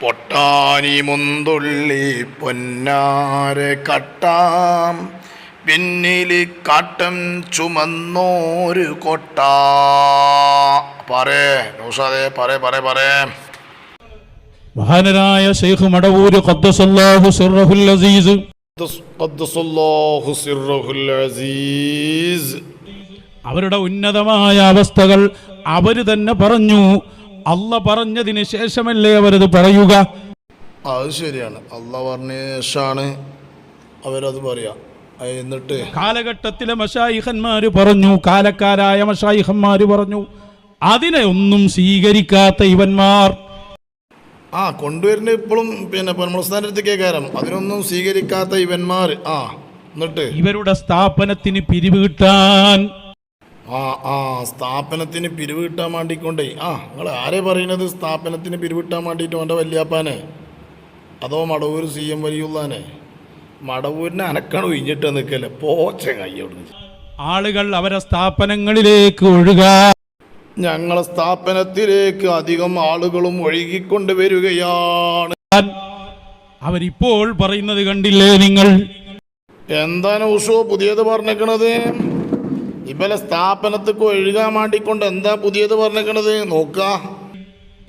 പൊട്ടാനി മുന്തുള്ളി പൊന്നാരെ കട്ടാം. പിന്നിൽ കാട്ടം ചുമന്നോര് കൊട്ട. പറേ നൗഷാദേ പറേ പറേ പറേ. മഹാനരായ ഷെയ്ഖ് മടവൂര് ഖദ്ദസല്ലാഹു സിർറഹുൽ അസീസ്. ഖദ്ദസല്ലാഹു സിർറഹുൽ അസീസ്. അവരുടെ ഉന്നതമായ അവസ്ഥകൾ അവർ തന്നെ പറഞ്ഞു. അല്ല പറഞ്ഞതിന് ശേഷമല്ലേ അവരത് പറയുക? അത് ശരിയാണ്. അല്ല പറഞ്ഞ ശേഷമാണ് അവരത് പറയാ. എന്നിട്ട് കാലഘട്ടത്തിലെ മഷായിഹന്മാര് പറഞ്ഞു കാലക്കാരായ മഷായിഹന്മാര് പറഞ്ഞു അതിനെ ഒന്നും സ്വീകരിക്കാത്ത ഇവന്മാർ. ആ കൊണ്ടുവരുന്ന ഇപ്പോഴും പിന്നെ സ്ഥാനത്തേക്ക് അതിനൊന്നും സ്വീകരിക്കാത്ത ഇവന്മാർ ആ എന്നിട്ട് ഇവരുടെ സ്ഥാപനത്തിന് പിരിവ് കിട്ടാൻ ആ ആ സ്ഥാപനത്തിന് പിരിവ് കിട്ടാൻ വേണ്ടിക്കൊണ്ടേ. ആ നിങ്ങൾ ആരെ പറയുന്നത്? സ്ഥാപനത്തിന് പിരിവ് കിട്ടാൻ വേണ്ടിയിട്ട് അവന്റെ വല്യാപ്പാനെ? അതോ മടവൂർ സി എം വലിയുള്ളാനെ? മടവൂരിനെ അനക്കാണ് ഒഴിഞ്ഞിട്ട് നിൽക്കല്ലേ പോച്ച കയ്യോട് ആളുകൾ അവരെ സ്ഥാപനങ്ങളിലേക്ക് ഒഴുക. ഞങ്ങളെ സ്ഥാപനത്തിലേക്ക് അധികം ആളുകളും ഒഴുകിക്കൊണ്ട് വരികയാണ്. അവരിപ്പോൾ പറയുന്നത് കണ്ടില്ലേ നിങ്ങൾ? എന്താണ് ഉഷോ പുതിയത് പറഞ്ഞേക്കണത്? ഇവലെ സ്ഥാപനത്തിക്കോ ഒഴുകാൻ വേണ്ടിക്കൊണ്ട് എന്താ പുതിയത് പറഞ്ഞേക്കണത് നോക്ക.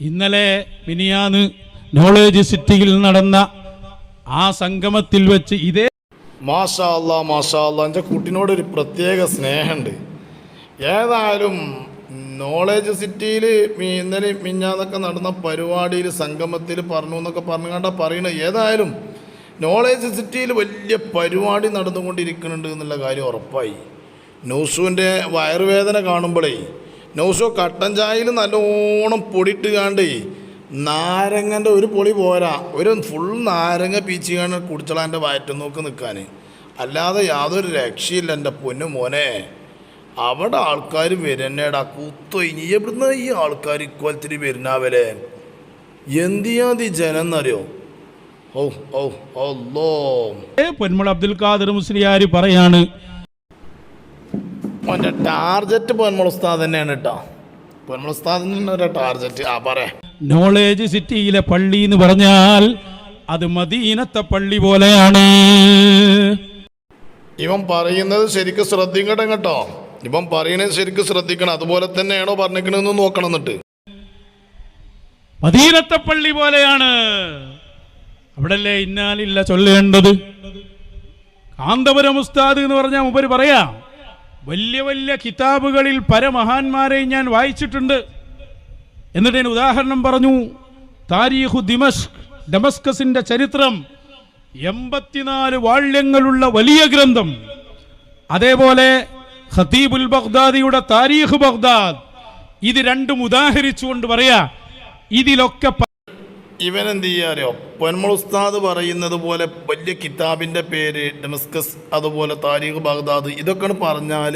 ഇന്നലെ മിനിയാന്ന് നോളേജ് സിറ്റിയിൽ നടന്ന ആ സംഗമത്തിൽ വെച്ച് ഇതേ മാഷാ അല്ലാ മാഷാ അല്ലാ എന്റെ കുട്ടിനോട് ഒരു പ്രത്യേക സ്നേഹമുണ്ട്. ഏതായാലും നോളേജ് സിറ്റിയിൽ ഇന്നലെ മിഞ്ഞാന്നൊക്കെ നടന്ന പരിപാടിയിൽ സംഗമത്തിൽ പറഞ്ഞു എന്നൊക്കെ പറഞ്ഞു കണ്ട പറയണത് ഏതായാലും നോളേജ് സിറ്റിയിൽ വലിയ പരിപാടി നടന്നുകൊണ്ടിരിക്കുന്നുണ്ട് എന്നുള്ള കാര്യം ഉറപ്പായി. നൗസുവിന്റെ വയറുവേദന കാണുമ്പോഴേ നൗസു കട്ടൻ ചായയിൽ നല്ലോണം പൊടിയിട്ട് കാണ്ടേ നാരങ്ങന്റെ ഒരു പൊളി പോരാ. ഒരു ഫുൾ നാരങ്ങ പീച്ച് കാണാൻ കുടിച്ചളാന്റെ വയറ്റം നോക്കി നിൽക്കാൻ. അല്ലാതെ യാതൊരു രക്ഷയില്ല എന്റെ പൊന്നു മോനെ. അവിടെ ആൾക്കാർ വരുന്നേടാ കുത്തൊയിഞ്ഞ് എവിടുന്ന ഈ ആൾക്കാർ ഇക്കോലത്തിൽ വരുന്നാവലെ? എന്തിയാതി ജനം എന്നറിയോ? ഓ ഓ ലോ പൊന്മുള അബ്ദുൽ ഖാദർ മുസ്ലിയാർ പറയാണ് മോന്റെ ടാർജറ്റ് പൊന്മുള ഉസ്താദ് തന്നെയാണ് കേട്ടോ. പൊന്മുള ഉസ്താദിന് ഒരു ടാർജറ്റ്. ആ പറ. നോളേജ് സിറ്റിയിലെ പള്ളി എന്ന് പറഞ്ഞാൽ അത് മദീനത്തെ പള്ളി പോലെയാണ്. ഇവൻ പറയുന്നത് ശരിക്കും ശ്രദ്ധിക്കട്ടെ കേട്ടോ. ഇവൻ പറയുന്നത് ശരിക്കും ശ്രദ്ധിക്കണം. അതുപോലെ തന്നെയാണോ പറഞ്ഞിരിക്കണെന്ന് നോക്കണം എന്നിട്ട്. മദീനത്തെ പള്ളി പോലെയാണ്. അവിടല്ലേ ഇന്നാലില്ല ചൊല്ലേണ്ടത്? കാന്തപുരം ഉസ്താദ് എന്ന് പറഞ്ഞാൽ മുമ്പര് പറയാം വലിയ വലിയ കിതാബുകളിൽ പരമഹാന്മാരെ ഞാൻ വായിച്ചിട്ടുണ്ട്. എന്നിട്ട് ഞാൻ ഉദാഹരണം പറഞ്ഞു. താരീഖു ദിമഷ് ഡമസ്കസിന്റെ ചരിത്രം എൺപത്തിനാല് വാള്യങ്ങളുള്ള വലിയ ഗ്രന്ഥം. അതേപോലെ ഖതീബുൽ ബഗ്ദാദിയുടെ താരീഖ് ബഗ്ദാദ്. ഇത് രണ്ടും ഉദാഹരിച്ചുകൊണ്ട് പറയാ ഇതിലൊക്കെ എന്ത് ചെയ്യാറിയോ പൊന്മൾ ഉസ്താദ് പറയുന്നത് പോലെ വലിയ കിതാബിന്റെ പേര് ഡെമസ്കസ് അതുപോലെ താരീഖ് ബാഗ്ദാദ് ഇതൊക്കെയാണ് പറഞ്ഞാൽ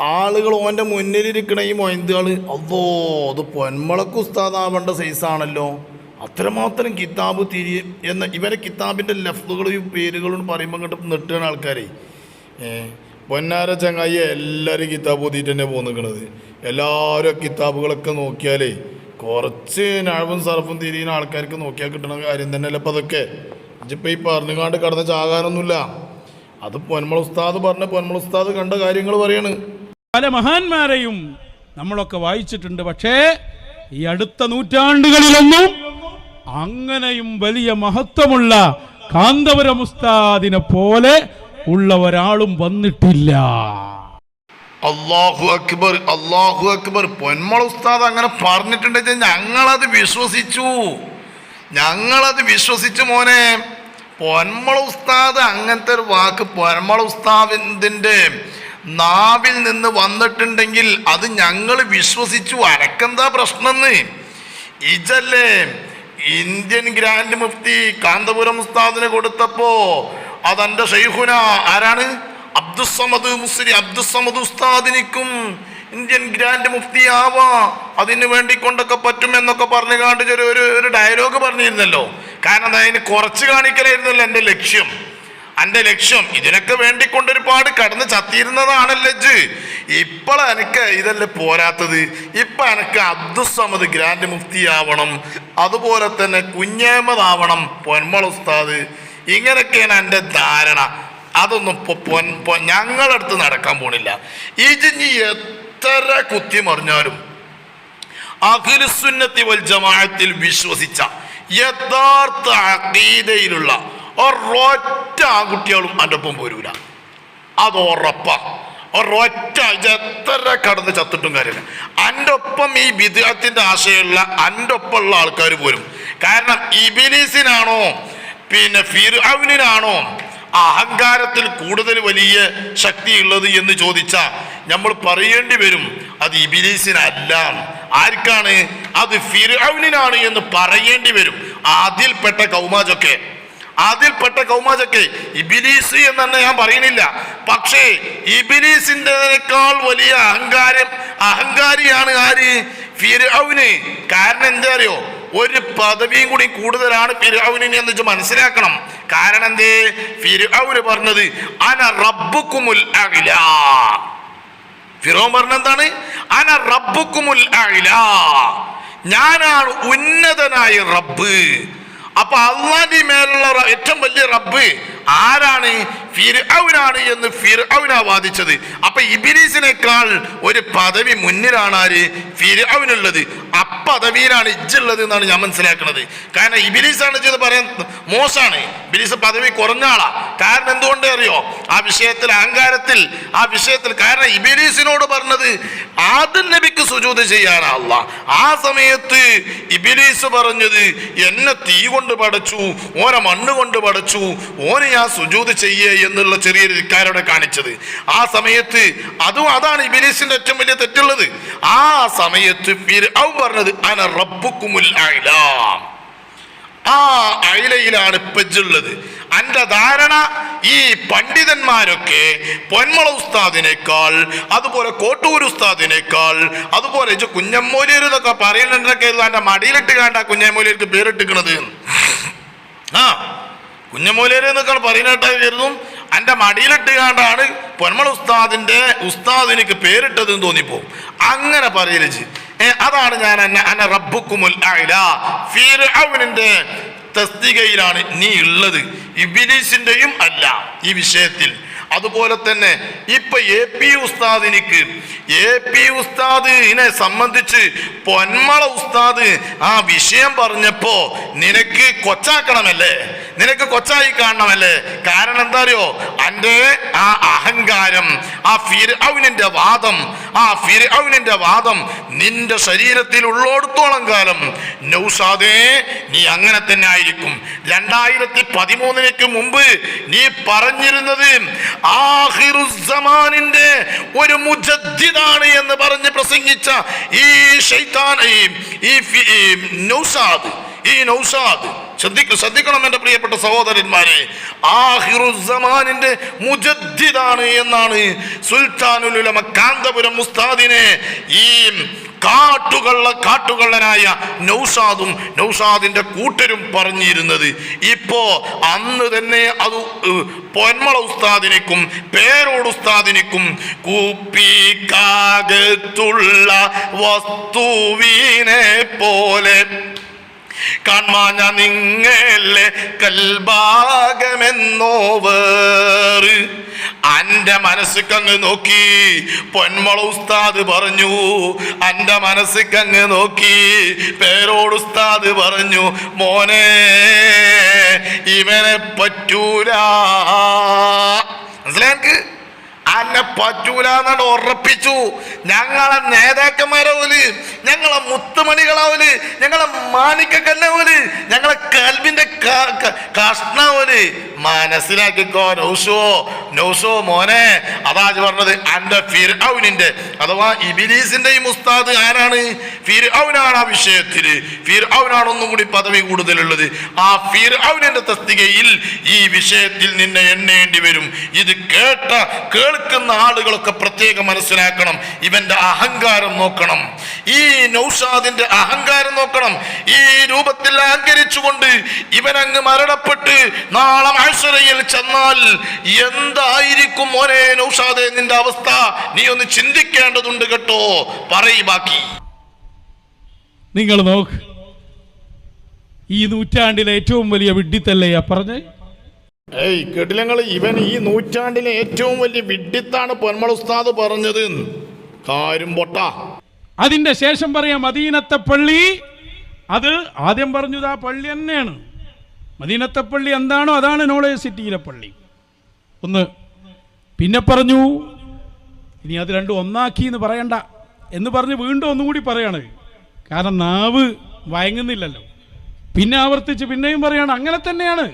ആളുകൾ ഓന്റെ മുന്നിലിരിക്കണ ഈ മൊയന്തുകൾ അതോ അത് പൊന്മുളക്ക് ഉസ്താദാവേണ്ട സൈസാണല്ലോ. അത്രമാത്രം കിതാബ് തിരി എന്ന ഇവരെ കിതാബിന്റെ ലഫ്തുകളും പേരുകളും പറയുമ്പോൾ കണ്ട് നെട്ടുകയാണ് ആൾക്കാരെ. പൊന്നാര ചങ്ങായി എല്ലാവരും കിതാബ് ഓതിയിട്ട് തന്നെ പോന്നിക്കണത്. എല്ലാവരും കിതാബുകളൊക്കെ നോക്കിയാലേ കുറച്ച് നഴവും സർഫും തിരിയുന്ന ആൾക്കാർക്ക് നോക്കിയാൽ കിട്ടണ കാര്യം തന്നെയല്ല ഇപ്പം അതൊക്കെ. ഇജിപ്പോൾ ഈ പറഞ്ഞുകാണ്ട് കടന്ന് ചാകാനൊന്നുമില്ല. അത് പൊന്മൾ ഉസ്താദ് പറഞ്ഞ പൊന്മൾ ഉസ്താദ് കണ്ട കാര്യങ്ങൾ പറയാണ്. പല മഹാന്മാരെയും നമ്മളൊക്കെ വായിച്ചിട്ടുണ്ട്. പക്ഷേ ഈ അടുത്ത നൂറ്റാണ്ടുകളിലൊന്നും അങ്ങനെയും വലിയ മഹത്വമുള്ള കാന്തപുരം ഉസ്താദിനെ പോലെ ഉള്ള ഒരാളും വന്നിട്ടില്ല. അള്ളാഹു അക്ബർ അള്ളാഹു അക്ബർ. പൊന്മൾ ഉസ്താദ് അങ്ങനെ പറഞ്ഞിട്ടുണ്ടെങ്കിൽ ഞങ്ങളത് വിശ്വസിച്ചു. ഞങ്ങളത് വിശ്വസിച്ചു മോനെ. പൊന്മള ഉസ്താദ് അങ്ങനത്തെ ഒരു വാക്ക് പൊന്മള ഉസ്താദിന്റെ നാവിൽ നിന്ന് വന്നിട്ടുണ്ടെങ്കിൽ അത് ഞങ്ങൾ വിശ്വസിച്ചു. അരക്കെന്താ പ്രശ്നമെന്ന് ഇജല്ലേ ഇന്ത്യൻ ഗ്രാൻഡ് മുഫ്തി കാന്തപുരം ഉസ്താദിന് കൊടുത്തപ്പോ അതെന്റെ ഷെയ്ഖുന. ആരാണ്? അബ്ദുസമദ് മുസ്ലി അബ്ദുസമദ് ഉസ്താദിനിക്കും ഇന്ത്യൻ ഗ്രാൻഡ് മുഫ്തി ആവാ. അതിന് വേണ്ടി കൊണ്ടൊക്കെ പറ്റുമെന്നൊക്കെ പറഞ്ഞു കാണ്ട് ഒരു ഒരു ഡയലോഗ് പറഞ്ഞിരുന്നല്ലോ. കാരണം അത് അതിന് കുറച്ച് കാണിക്കലായിരുന്നല്ലോ എന്റെ ലക്ഷ്യം. എന്റെ ലക്ഷ്യം ഇതിനൊക്കെ വേണ്ടിക്കൊണ്ട് ഒരുപാട് കടന്ന് ചത്തിയിരുന്നതാണല്ലോ ഇജ്ജ്. ഇപ്പോൾ എനിക്ക് ഇതല്ലേ പോരാത്തത്? ഇപ്പം എനിക്ക് അബ്ദുസമദ് ഗ്രാൻഡ് മുഫ്തി ആവണം. അതുപോലെ തന്നെ കുഞ്ഞേമതാവണം പൊന്മൾ ഉസ്താദ്. ഇങ്ങനെയൊക്കെയാണ് എന്റെ ധാരണ. അതൊന്നും ഞങ്ങളടുത്ത് നടക്കാൻ പോണില്ല. നീ എത്ര കുത്തി മറിഞ്ഞാലും അഖിലുസുന്നത്തി വൽ ജമാഅത്തിൽ വിശ്വസിച്ച യഥാർത്ഥ അഖീദയിലുള്ള ഒരൊറ്റ ആൺകുട്ടികളും എന്റെ ഒപ്പം പോരൂല. അത് ഉറപ്പാ. ഒരൊറ്റ എത്ര കടന്ന് ചത്തിട്ടും കാര്യമില്ല. എന്റെ ഒപ്പം ഈ വിദ്യാർത്ഥിന്റെ ആശയമുള്ള എന്റെ ഒപ്പമുള്ള ആൾക്കാർ പോരും. കാരണം ഇബിലീസിനാണോ പിന്നെ ഫിർഔനിനാണോ അഹങ്കാരത്തിൽ കൂടുതൽ വലിയ ശക്തിയുള്ളത് എന്ന് ചോദിച്ചാൽ നമ്മൾ പറയേണ്ടി വരും അത് ഇബിലീസിനല്ല. ആർക്കാണ്? അത് ഫിർഔനിനാണ് എന്ന് പറയേണ്ടി വരും. അതിൽപ്പെട്ട കൗമാജൊക്കെ അതിൽപ്പെട്ട കൗമാജൊക്കെ ഇബിലീസ് എന്ന് തന്നെ ഞാൻ പറയുന്നില്ല. പക്ഷേ ഇബിലീസിന്റെതിനേക്കാൾ വലിയ അഹങ്കാരം അഹങ്കാരിയാണ് ആര്? ഫിർഔന്. കാരണം എന്താ അറിയോ? ഒരു പദവിയും കൂടി കൂടുതലാണ് ഫിർഔനിന് എന്ന് വെച്ച് മനസ്സിലാക്കണം. കാരണം എന്തേ? ഫിർഔന് പറഞ്ഞത് അന റബ്ബുക്കുമുൽ അഖില ഫിറോൻ പറഞ്ഞെന്താണ് അന റബ്ബുക്കുമുൽ അഖില ഞാനാണ് ഉന്നതനായ റബ്ബ്. അപ്പൊ അള്ളാന്റെ മേലുള്ള ഏറ്റവും വലിയ റബ്ബ് ആരാണ്? ഫിർഔനാണ് എന്ന് ഫിർഔനാ വാദിച്ചത്. അപ്പൊ ഇബിലീസിനേക്കാൾ ഒരു പദവി മുന്നിലാണ് ആര്? ഫിർഔനുള്ളത്. അപ്പദവിയിലാണ് ഇജ്ജുള്ളത് എന്നാണ് ഞാൻ മനസ്സിലാക്കുന്നത് കാരണം ഇബിലീസാണ് ചെയ്ത് പറയാൻ മോശമാണ്. ഇബിലീസ് പദവി കുറഞ്ഞ ആളാ. കാരണം എന്തുകൊണ്ട് അറിയോ? ആ വിഷയത്തിൽ അഹങ്കാരത്തിൽ ആ വിഷയത്തിൽ കാരണം ഇബിലീസിനോട് പറഞ്ഞത് ആദ്യം നബിക്ക് സുജൂത് ചെയ്യാനല്ല ആ സമയത്ത് ഇബിലീസ് പറഞ്ഞത് എന്നെ തീ കൊണ്ട് പടച്ചു ഓനെ മണ്ണ് കൊണ്ട് പടച്ചു ഓനെ ഞാൻ സുജൂത് ചെയ്യേ എന്നുള്ള ചെറിയൊരു ധിക്കാരോടെ കാണിച്ചത്. ആ സമയത്ത് അതും അതാണ് ഇബിലീസിന്റെ ഏറ്റവും വലിയ തെറ്റുള്ളത്. ആ സമയത്ത് പറഞ്ഞത് അന റബ്ബുക്കുമുൽ അഅ്ലാ ആ അയിലയിലാണ് പെജുള്ളത്. അന്റെ ധാരണ ഈ പണ്ഡിതന്മാരൊക്കെ പൊന്മള ഉസ്താദിനേക്കാൾ അതുപോലെ കോട്ടൂർ ഉസ്താദിനേക്കാൾ അതുപോലെ കുഞ്ഞമ്മൂലിയർ എന്നൊക്കെ എന്റെ മടിയിലിട്ട് കണ്ട കുഞ്ഞമ്മൂലിയർക്ക് പേരിട്ടിക്കണത്? ആ കുഞ്ഞമ്മൂലിയർ എന്നൊക്കെ പറയുന്നതായിരുന്നു എന്റെ മടിയിലിട്ട് കണ്ടാണ് പൊന്മൾ ഉസ്താദിന്റെ ഉസ്താദിനിക്ക് പേരിട്ടതെന്ന് തോന്നിപ്പോ. അങ്ങനെ പറയലിച്ച് അതാണ് ഞാൻ എന്നെ റബ്ബുക്കുമുൽ തസ്തികയിലാണ് നീ ഉള്ളത്. ഇബിലീസിന്റെയും അല്ല ഈ വിഷയത്തിൽ. അതുപോലെ തന്നെ ഇപ്പൊ എ പി ഉസ്താദിനിക്ക് എ പി ഉസ്താദിനെ സംബന്ധിച്ച് പൊന്മള ഉസ്താദ് ആ വിഷയം പറഞ്ഞപ്പോ നിനക്ക് കൊച്ചാക്കണമല്ലേ? നിനക്ക് കൊച്ചായി കാണണമല്ലേ? കാരണം എന്താ അറിയോ അന്റെ ആ അഹങ്കാരം ആ ഫിർഔനിന്റെ വാദം ആ ഫിർഔനിന്റെ വാദം നിന്റെ ശരീരത്തിൽ ഉള്ളോടത്തോളം കാലം. നൗസാദേ നീ അങ്ങനെ തന്നെ ആയിരിക്കും. രണ്ടായിരത്തി പതിമൂന്നിലേക്ക് മുമ്പ് നീ പറഞ്ഞിരുന്നത് ആഹിറുസമാനിന്റെ ഒരു മുജദ്ദിദാണ് എന്ന് പറഞ്ഞ് പ്രസംഗിച്ച ഈ ഷൈത്താൻ ഈ- നൗസാദ് ഈ നൗസാദ് ഈ നൗഷാദ് ശ്രദ്ധിക്ക ശ്രദ്ധിക്കണം എന്റെ പ്രിയപ്പെട്ട സഹോദരന്മാരെ. ആഹിറുസമാനിന്റെ മുജദ്ദിദാണ് എന്നാണ് സുൽത്താനുലുലമ കാന്തപുരം മുസ്താദിനെ ഈ കാട്ടുകള്ള കാട്ടുകള്ളനായ നൗസാദും നൗസാദിന്റെ കൂട്ടരും പറഞ്ഞിരുന്നത് ഇപ്പോ അന്ന് തന്നെ അത് പൊന്മള ഉസ്താദിനിക്കും പേരോട് ഉസ്താദിനിക്കും കൂപ്പിക്കാകത്തുള്ള വസ്തുവിനെ പോലെ കാൺമാഞ്ഞ നിങ്ങളെ കൽഭാഗമെന്നോവർ അന്റെ മനസ്സിക്കങ്ങ് നോക്കി. പൊന്മള ഉസ്താദ് പറഞ്ഞു അന്റെ മനസ്സിക്കങ്ങ് നോക്കി. പേരോട് ഉസ്താദ് പറഞ്ഞു മോനെ ഇവനെ പറ്റൂല. മനസ്സിലാക്ക് അന്നെ പറ്റൂല എന്നാണ് ഉറപ്പിച്ചു. ഞങ്ങളെ നേതാക്കന്മാരാവൽ ഞങ്ങളെ മുത്തുമണികളാവൽ ഞങ്ങളെ മാണിക്കക്കല്ലാവൽ ഞങ്ങളെ കൽവിന്റെ കഷ്ണാവൽ മനസ്സിലാക്കിക്കോ നൗസോ നൗസോ മോനെ. അതാ ഇജ്ജ് പറഞ്ഞത് അന്റെ ഫിർഔനിന്റെ അഥവാ ഇബിലീസിന്റെ ഈ മുസ്താദ് ആരാണ്? ഫിർഔനാണ് ആ വിഷയത്തിൽ ഫിർഔനാണ് ഒന്നും കൂടി പദവി കൂടുതലുള്ളത്. ആ ഫിർഔനിന്റെ തസ്തികയിൽ ഈ വിഷയത്തിൽ നിന്നെ എണ്ണേണ്ടി വരും. ഇത് കേട്ട കേൾക്കുന്ന ആളുകളൊക്കെ പ്രത്യേകം മനസ്സിലാക്കണം. ഇവന്റെ അഹങ്കാരം നോക്കണം. ഈ നൗഷാദിന്റെ അഹങ്കാരം നോക്കണം. ഈ രൂപത്തിൽ അഹങ്കരിച്ചുകൊണ്ട് ഇവനങ്ങ് മരണപ്പെട്ട് നാളെ മഹസരയിൽ ചെന്നാൽ എന്തായിരിക്കും ഒരേ നൗഷാദെ നിന്റെ അവസ്ഥ? നീ ഒന്ന് ചിന്തിക്കേണ്ടതുണ്ട് കേട്ടോ. പറയി ബാക്കി. നിങ്ങൾ നോക്ക്. ഈ നൂറ്റാണ്ടിലെ ഏറ്റവും വലിയ വിഡ്ഢിത്തല്ലേ ആ പറഞ്ഞേ? ഏയ് കേട്ടില്ലങ്ങൾ ഇവൻ ഈ നൂറ്റാണ്ടിലെ ഏറ്റവും വലിയ വിഡ്ഢിത്താണ് പൊന്മൾ ഉസ്താദ് പറഞ്ഞത്. കാര്യം പൊട്ട. അതിന്റെ ശേഷം പറയാം മദീനത്തെ പള്ളി. അത് ആദ്യം പറഞ്ഞത് ആ പള്ളി തന്നെയാണ്. മദീനത്തെ പള്ളി എന്താണോ അതാണ് നോളേജ് സിറ്റിയിലെ പള്ളി. ഒന്ന് പിന്നെ പറഞ്ഞു ഇനി അത് രണ്ടും ഒന്നാക്കി എന്ന് പറയണ്ട. എന്ന് പറഞ്ഞ് വീണ്ടും ഒന്നുകൂടി പറയാണ്. കാരണം നാവ് വയങ്ങുന്നില്ലല്ലോ പിന്നെ ആവർത്തിച്ച് പിന്നെയും പറയാണ് അങ്ങനെ തന്നെയാണ്.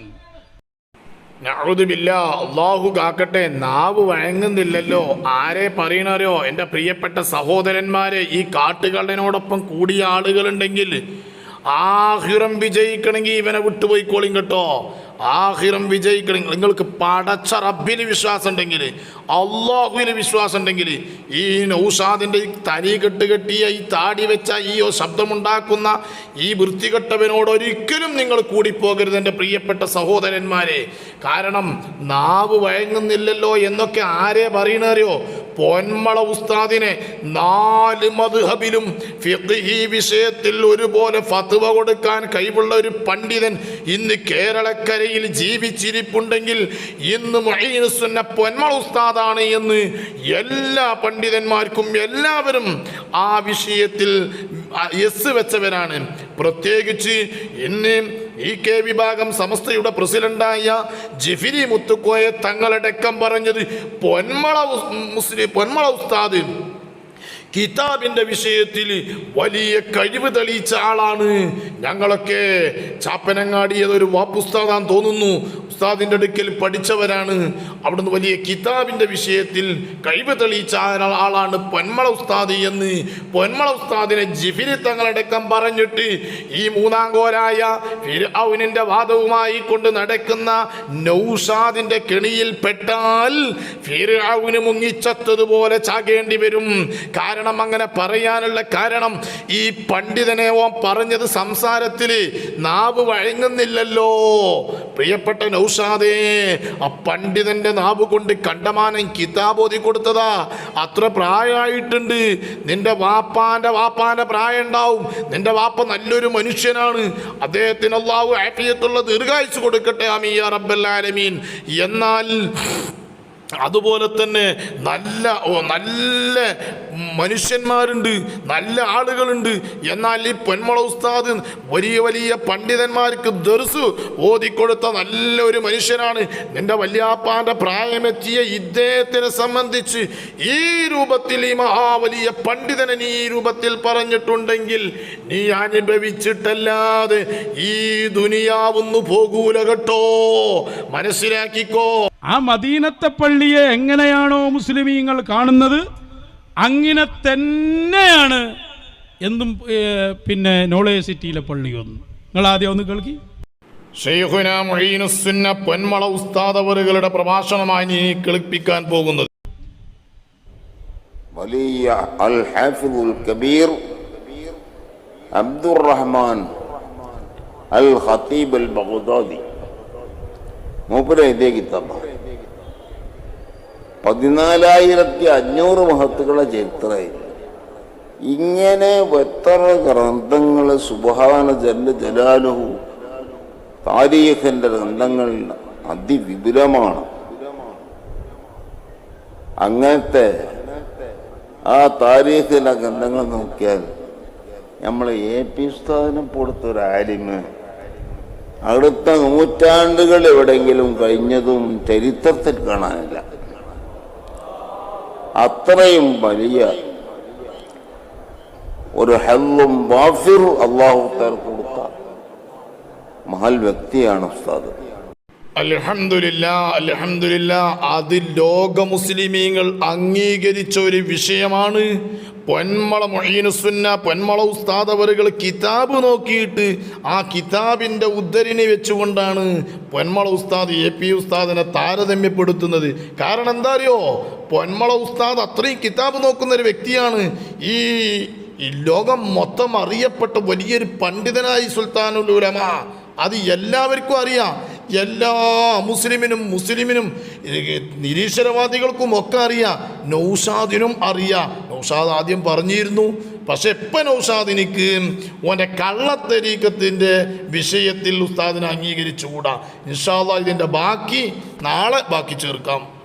അള്ളാഹു കാക്കട്ടെ നാവ് വഴങ്ങുന്നില്ലല്ലോ. ആരെ പറയണോ എന്റെ പ്രിയപ്പെട്ട സഹോദരന്മാരെ ഈ കാട്ടുകള്ളനോടൊപ്പം കൂടിയ ആളുകളുണ്ടെങ്കിൽ ആഹിറം വിജയിക്കണമെങ്കിൽ ഇവനെ വിട്ടുപോയിക്കോളിയും കേട്ടോ. ആഹിറം വിജയിക്കണമെങ്കിൽ നിങ്ങൾക്ക് പടച്ച റബ്ബിന് വിശ്വാസം ഉണ്ടെങ്കിൽ അള്ളാഹുവിന് വിശ്വാസം ഉണ്ടെങ്കിൽ ഈ നൗഷാദിന്റെ ഈ തനി കെട്ട് കെട്ടിയ ഈ താടി വെച്ച ഈ ശബ്ദമുണ്ടാക്കുന്ന ഈ വൃത്തികെട്ടവനോട് ഒരിക്കലും നിങ്ങൾ കൂടിപ്പോകരുത് എന്റെ പ്രിയപ്പെട്ട സഹോദരന്മാരെ. കാരണം നാവ് വഴങ്ങുന്നില്ലല്ലോ എന്നൊക്കെ ആരെ പറയണറിയോ പൊന്മള ഉസ്താദിനെ നാല് മധുഹബിലും ഫിഖ്ഹി വിഷയത്തിൽ ഒരുപോലെ ഫത്വ കൊടുക്കാൻ കഴിവുള്ള ഒരു പണ്ഡിതൻ ഇന്ന് കേരളക്കരയിൽ ജീവിച്ചിരിപ്പുണ്ടെങ്കിൽ ഇന്ന് മൊഹീനുസുന്ന പൊന്മള ഉസ്താദാണ് എന്ന് എല്ലാ പണ്ഡിതന്മാർക്കും എല്ലാവരും ആ വിഷയത്തിൽ എസ് വെച്ചവരാണ്. പ്രത്യേകിച്ച് ഇന്ന് ഈ കെ വിഭാഗം സമസ്തയുടെ പ്രസിഡന്റായ ജിഫിരി മുത്തുക്കോയെ തങ്ങളടക്കം പറഞ്ഞത് പൊന്മള മുസ്ലിം പൊന്മള ഉസ്താദ് കിതാബിന്റെ വിഷയത്തിൽ വലിയ കഴിവ് തെളിയിച്ച ആളാണ്. ഞങ്ങളൊക്കെ ചാപ്പനങ്ങാടി ഒരു വാപ്പുസ്താദാൻ തോന്നുന്നു. ഉസ്താദിന്റെ അടുക്കൽ പഠിച്ചവരാണ്. അവിടുന്ന് വലിയ കിതാബിന്റെ വിഷയത്തിൽ കഴിവ് തെളിയിച്ച ആളാണ് പൊന്മള ഉസ്താദി എന്ന് പൊന്മള ഉസ്താദിനെ ജിഫിരി തങ്ങളടക്കം പറഞ്ഞിട്ട് ഈ മൂന്നാം കോരായ ഫിർഔനിന്റെ വാദവുമായി കൊണ്ട് നടക്കുന്ന നൗഷാദിന്റെ കെണിയിൽ പെട്ടാൽ ഫിർഔന് മുങ്ങിച്ചത്തതുപോലെ ചാകേണ്ടി വരും. കാരണം അങ്ങനെ പറയാനുള്ള കാരണം ഈ പണ്ഡിതനെ ഓൻ പറഞ്ഞത് സംസാരത്തിൽ നാവ് വഴങ്ങുന്നില്ലല്ലോ. പ്രിയപ്പെട്ട നൗഷാദേ ആ പണ്ഡിതന്റെ നാവ് കൊണ്ട് കണ്ടമാനം കിതാബ് ഓതി കൊടുത്തതാ. അത്ര പ്രായമായിട്ടുണ്ട് നിന്റെ വാപ്പാന്റെ വാപ്പാന്റെ പ്രായം ഉണ്ടാവും. നിന്റെ വാപ്പ നല്ലൊരു മനുഷ്യനാണ്. അദ്ദേഹത്തിന് അള്ളാഹു ആഫിയത്തുള്ള കൊടുക്കട്ടെ അമീയ റബ്ബല്ലാലമീൻ എന്നാൽ അതുപോലെ തന്നെ നല്ല ഓ നല്ല മനുഷ്യന്മാരുണ്ട് നല്ല ആളുകളുണ്ട്. എന്നാൽ ഈ പൊന്മള ഉസ്താദ് വലിയ വലിയ പണ്ഡിതന്മാർക്ക് ദർസ് ഓതിക്കൊടുത്ത നല്ല ഒരു മനുഷ്യനാണ്. നിന്റെ വല്യാപ്പാന്റെ പ്രായമെത്തിയ ഇദ്ദേഹത്തിനെ സംബന്ധിച്ച് ഈ രൂപത്തിൽ ഈ മഹാവലിയ പണ്ഡിതനെ നീ ഈ രൂപത്തിൽ പറഞ്ഞിട്ടുണ്ടെങ്കിൽ നീ അനുഭവിച്ചിട്ടല്ലാതെ ഈ ദുനിയാവുന്നു പോകൂല കേട്ടോ. മനസ്സിലാക്കിക്കോ. ആ മദീനത്തെ പള്ളിയെ എങ്ങനെയാണോ മുസ്ലിമീങ്ങൾ കാണുന്നത് അങ്ങനെ തന്നെയാണ് എന്തും പിന്നെ നോളേജ് സിറ്റിയിലെ പള്ളിയൊന്നും നിങ്ങൾ ആദ്യം ഒന്ന് കേൾക്കി. പൊന്മള ഉസ്താദവറുകളുടെ പ്രഭാഷണമായി നീ കേൾപ്പിക്കാൻ പോകുന്നത്. വലിയ അൽ ഹാഫിദുൽ കബീർ അബ്ദുറഹ്മാൻ അൽ ഹത്തീബ് അൽ ബഹുദാദി മൂപ്പര് എഴുതിയ കിതാബാണ് പതിനാലായിരത്തി അഞ്ഞൂറ് മഹത്തുക്കളെ ചരിത്രമായി. ഇങ്ങനെ എത്ര ഗ്രന്ഥങ്ങൾ സുബാന ജല്ല ജലാലുഹു താരീഖന്റെ ഗ്രന്ഥങ്ങൾ അതിവിപുലമാണ്. അങ്ങനത്തെ ആ താരീഖിലെ ഗ്രന്ഥങ്ങൾ നോക്കിയാൽ നമ്മളെ എ പി സ്ഥാനം കൊടുത്ത ഒരു ആലിമ് അടുത്ത നൂറ്റാണ്ടുകൾ എവിടെയെങ്കിലും കഴിഞ്ഞതും ചരിത്രത്തിൽ കാണാനില്ല. അത്രയും വലിയ ഒരു ഹെല്ലും വാഫിർ അള്ളാഹു കൊടുത്ത മഹൽ വ്യക്തിയാണ് ഉസ്താദ്. അലഹമില്ല അലഹമില്ല അത് ലോക മുസ്ലിമീങ്ങൾ അംഗീകരിച്ച ഒരു വിഷയമാണ് പൊന്മള മൊഹീനുസുന്ന പൊന്മള ഉസ്താദ് അവരുകൾ കിതാബ് നോക്കിയിട്ട് ആ കിതാബിന്റെ ഉദ്ധരിനെ വെച്ചുകൊണ്ടാണ് പൊന്മള ഉസ്താദ് എ പി ഉസ്താദിനെ താരതമ്യപ്പെടുത്തുന്നത്. കാരണം എന്താ അറിയോ പൊന്മള ഉസ്താദ് അത്രയും കിതാബ് നോക്കുന്ന ഒരു വ്യക്തിയാണ്. ഈ ലോകം മൊത്തം അറിയപ്പെട്ട വലിയൊരു പണ്ഡിതനായി സുൽത്താനുൽ ഉലമ. അത് എല്ലാവർക്കും അറിയാം. എല്ലാ മുസ്ലിമിനും മുസ്ലിമിനും നിരീശ്വരവാദികൾക്കും ഒക്കെ അറിയാം. നൗഷാദിനും അറിയാം. നൗഷാദ് ആദ്യം പറഞ്ഞിരുന്നു പക്ഷെ എപ്പം നൗഷാദ് എനിക്ക് ഓന്റെ കള്ളത്തരീക്കത്തിന്റെ വിഷയത്തിൽ ഉസ്താദിനെ അംഗീകരിച്ചുകൂടാ? ഇൻഷാല്ല ഇതിന്റെ ബാക്കി നാളെ ബാക്കി ചേർക്കാം.